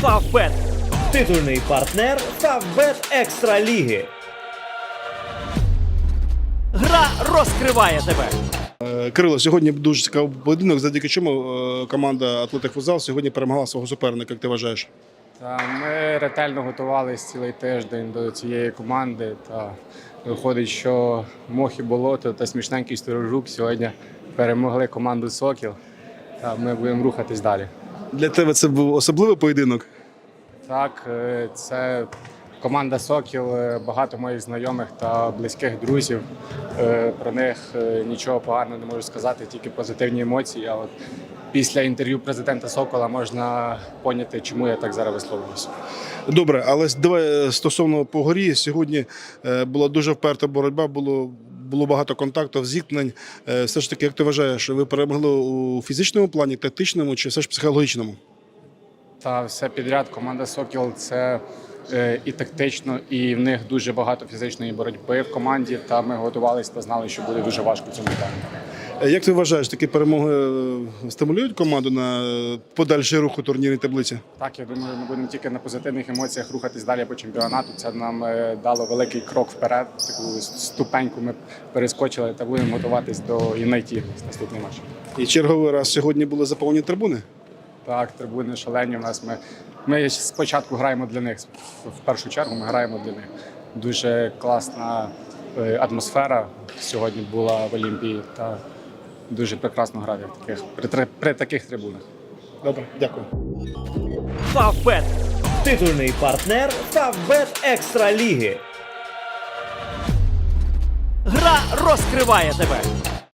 Фавбет. Титульний партнер Фавбет Екстра Ліги. Гра розкриває тебе. Е, Кирило, сьогодні дуже цікавий поєдинок, завдяки чому е, команда Атлетик Футзал сьогодні перемогла свого суперника, як ти вважаєш? Та ми ретельно готувалися цілий тиждень до цієї команди. Та виходить, що мох і болото та смішненький сторожук сьогодні перемогли команду Сокіл. Та ми будемо рухатись далі. Для тебе це був особливий поєдинок. Так, е, це команда Сокіл, е, багато моїх знайомих та близьких друзів. Е, Про них нічого поганого не можу сказати, тільки позитивні емоції. А от після інтерв'ю президента Сокола можна поняти, чому я так зараз висловлююся. Добре, але давай стосовно по горі. Сьогодні була дуже вперта боротьба, було, було багато контактів, зіткнень. Е, Все ж таки, як ти вважаєш, ви перемогли у фізичному плані, тактичному чи все ж психологічному? Та все підряд. Команда Сокіл це і тактично, і в них дуже багато фізичної боротьби в команді. Та ми готувалися та знали, що буде дуже важко в цьому питанні. Е, Як ти вважаєш, такі перемоги е, стимулюють команду на е, подальший рух у турнірній таблиці? Так, я думаю, ми будемо тільки на позитивних емоціях рухатись далі по чемпіонату. Це нам е, дало великий крок вперед. Таку ступеньку ми перескочили та будемо готуватись до Юнайті наступний матч. І черговий раз сьогодні були заповнені трибуни. Так, трибуни шалені. У нас ми, ми спочатку граємо для них. В першу чергу ми граємо для них. Дуже класна е, атмосфера сьогодні була в Олімпії. Та дуже прекрасно грати в таких при, при, при таких трибунах. Добре, дякую. Фавбет. Титульний партнер Фавбет Екстра Ліги. Гра розкриває тебе.